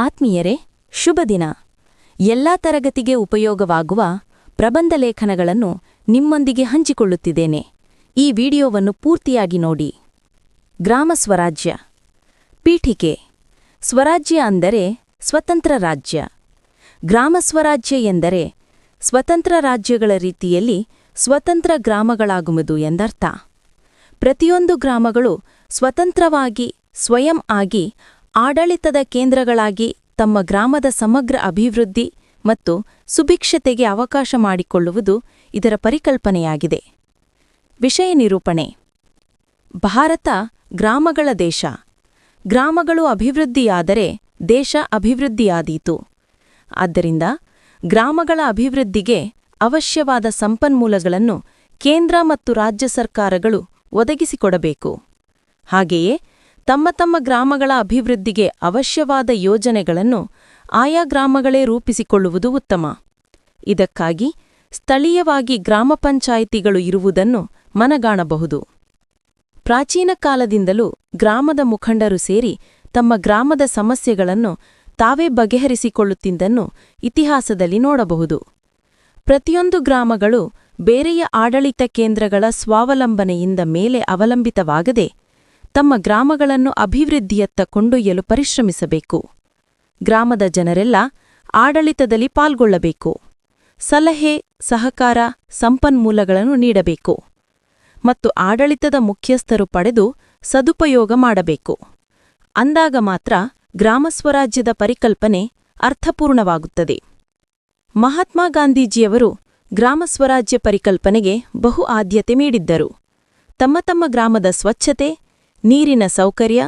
ಆತ್ಮೀಯರೇ, ಶುಭ ದಿನ. ಎಲ್ಲ ತರಗತಿಗೆ ಉಪಯೋಗವಾಗುವ ಪ್ರಬಂಧ ಲೇಖನಗಳನ್ನು ನಿಮ್ಮೊಂದಿಗೆ ಹಂಚಿಕೊಳ್ಳುತ್ತಿದ್ದೇನೆ. ಈ ವಿಡಿಯೋವನ್ನು ಪೂರ್ತಿಯಾಗಿ ನೋಡಿ. ಗ್ರಾಮ ಸ್ವರಾಜ್ಯ. ಪೀಠಿಕೆ. ಸ್ವರಾಜ್ಯ ಅಂದರೆ ಸ್ವತಂತ್ರ ರಾಜ್ಯ. ಗ್ರಾಮ ಸ್ವರಾಜ್ಯ ಎಂದರೆ ಸ್ವತಂತ್ರ ರಾಜ್ಯಗಳ ರೀತಿಯಲ್ಲಿ ಸ್ವತಂತ್ರ ಗ್ರಾಮಗಳಾಗುವುದು ಎಂದರ್ಥ. ಪ್ರತಿಯೊಂದು ಗ್ರಾಮಗಳು ಸ್ವತಂತ್ರವಾಗಿ, ಸ್ವಯಂ ಆಗಿ ಆಡಳಿತದ ಕೇಂದ್ರಗಳಾಗಿ ತಮ್ಮ ಗ್ರಾಮದ ಸಮಗ್ರ ಅಭಿವೃದ್ಧಿ ಮತ್ತು ಸುಭಿಕ್ಷತೆಗೆ ಅವಕಾಶ ಮಾಡಿಕೊಳ್ಳುವುದು ಇದರ ಪರಿಕಲ್ಪನೆಯಾಗಿದೆ. ವಿಷಯ ನಿರೂಪಣೆ. ಭಾರತ ಗ್ರಾಮಗಳ ದೇಶ. ಗ್ರಾಮಗಳು ಅಭಿವೃದ್ಧಿಯಾದರೆ ದೇಶ ಅಭಿವೃದ್ಧಿಯಾದೀತು. ಆದ್ದರಿಂದ ಗ್ರಾಮಗಳ ಅಭಿವೃದ್ಧಿಗೆ ಅವಶ್ಯವಾದ ಸಂಪನ್ಮೂಲಗಳನ್ನು ಕೇಂದ್ರ ಮತ್ತು ರಾಜ್ಯ ಸರ್ಕಾರಗಳು ಒದಗಿಸಿಕೊಡಬೇಕು. ಹಾಗೆಯೇ ತಮ್ಮ ತಮ್ಮ ಗ್ರಾಮಗಳ ಅಭಿವೃದ್ಧಿಗೆ ಅವಶ್ಯವಾದ ಯೋಜನೆಗಳನ್ನು ಆಯಾ ಗ್ರಾಮಗಳೇ ರೂಪಿಸಿಕೊಳ್ಳುವುದು ಉತ್ತಮ. ಇದಕ್ಕಾಗಿ ಸ್ಥಳೀಯವಾಗಿ ಗ್ರಾಮ ಪಂಚಾಯಿತಿಗಳು ಇರುವುದನ್ನು ಮನಗಾಣಬಹುದು. ಪ್ರಾಚೀನ ಕಾಲದಿಂದಲೂ ಗ್ರಾಮದ ಮುಖಂಡರು ಸೇರಿ ತಮ್ಮ ಗ್ರಾಮದ ಸಮಸ್ಯೆಗಳನ್ನು ತಾವೇ ಬಗೆಹರಿಸಿಕೊಳ್ಳುತ್ತಿದ್ದನ್ನು ಇತಿಹಾಸದಲ್ಲಿ ನೋಡಬಹುದು. ಪ್ರತಿಯೊಂದು ಗ್ರಾಮಗಳು ಬೇರೆಯ ಆಡಳಿತ ಕೇಂದ್ರಗಳ ಸ್ವಾವಲಂಬನೆಯಿಂದ ಮೇಲೆ ಅವಲಂಬಿತವಾಗದೆ ತಮ್ಮ ಗ್ರಾಮಗಳನ್ನು ಅಭಿವೃದ್ಧಿಯತ್ತ ಕೊಂಡೊಯ್ಯಲು ಪರಿಶ್ರಮಿಸಬೇಕು. ಗ್ರಾಮದ ಜನರೆಲ್ಲ ಆಡಳಿತದಲ್ಲಿ ಪಾಲ್ಗೊಳ್ಳಬೇಕು. ಸಲಹೆ, ಸಹಕಾರ, ಸಂಪನ್ಮೂಲಗಳನ್ನು ನೀಡಬೇಕು. ಮತ್ತು ಆಡಳಿತದ ಮುಖ್ಯಸ್ಥರು ಪಡೆದು ಸದುಪಯೋಗ ಮಾಡಬೇಕು. ಅಂದಾಗ ಮಾತ್ರ ಗ್ರಾಮಸ್ವರಾಜ್ಯದ ಪರಿಕಲ್ಪನೆ ಅರ್ಥಪೂರ್ಣವಾಗುತ್ತದೆ. ಮಹಾತ್ಮ ಗಾಂಧೀಜಿಯವರು ಗ್ರಾಮಸ್ವರಾಜ್ಯ ಪರಿಕಲ್ಪನೆಗೆ ಬಹು ಆದ್ಯತೆ ನೀಡಿದ್ದರು. ತಮ್ಮ ತಮ್ಮ ಗ್ರಾಮದ ಸ್ವಚ್ಛತೆ ನೀರಿನ ಸೌಕರ್ಯ,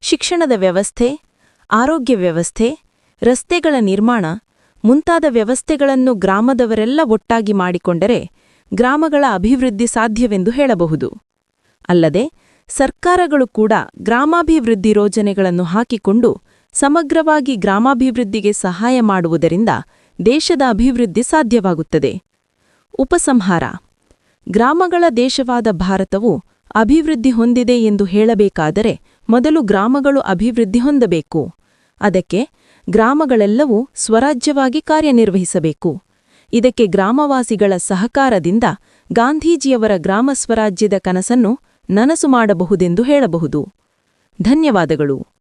ಶಿಕ್ಷಣದ ವ್ಯವಸ್ಥೆ, ಆರೋಗ್ಯ ವ್ಯವಸ್ಥೆ, ರಸ್ತೆಗಳ ನಿರ್ಮಾಣ ಮುಂತಾದ ವ್ಯವಸ್ಥೆಗಳನ್ನು ಗ್ರಾಮದವರೆಲ್ಲ ಒಟ್ಟಾಗಿ ಮಾಡಿಕೊಂಡರೆ ಗ್ರಾಮಗಳ ಅಭಿವೃದ್ಧಿ ಸಾಧ್ಯವೆಂದು ಹೇಳಬಹುದು. ಅಲ್ಲದೆ, ಸರ್ಕಾರಗಳು ಕೂಡ ಗ್ರಾಮಾಭಿವೃದ್ಧಿ ಯೋಜನೆಗಳನ್ನು ಹಾಕಿಕೊಂಡು ಸಮಗ್ರವಾಗಿ ಗ್ರಾಮಾಭಿವೃದ್ಧಿಗೆ ಸಹಾಯ ಮಾಡುವುದರಿಂದ ದೇಶದ ಅಭಿವೃದ್ಧಿ ಸಾಧ್ಯವಾಗುತ್ತದೆ. ಉಪಸಂಹಾರ. ಗ್ರಾಮಗಳ ದೇಶವಾದ ಭಾರತವು ಅಭಿವೃದ್ಧಿ ಹೊಂದಿದೆ ಎಂದು ಹೇಳಬೇಕಾದರೆ ಮೊದಲು ಗ್ರಾಮಗಳು ಅಭಿವೃದ್ಧಿ ಹೊಂದಬೇಕು. ಅದಕ್ಕೆ ಗ್ರಾಮಗಳೆಲ್ಲವೂ ಸ್ವರಾಜ್ಯವಾಗಿ ಕಾರ್ಯನಿರ್ವಹಿಸಬೇಕು. ಇದಕ್ಕೆ ಗ್ರಾಮವಾಸಿಗಳ ಸಹಕಾರದಿಂದ ಗಾಂಧೀಜಿಯವರ ಗ್ರಾಮ ಸ್ವರಾಜ್ಯದ ಕನಸನ್ನು ನನಸು ಮಾಡಬಹುದೆಂದು ಹೇಳಬಹುದು. ಧನ್ಯವಾದಗಳು.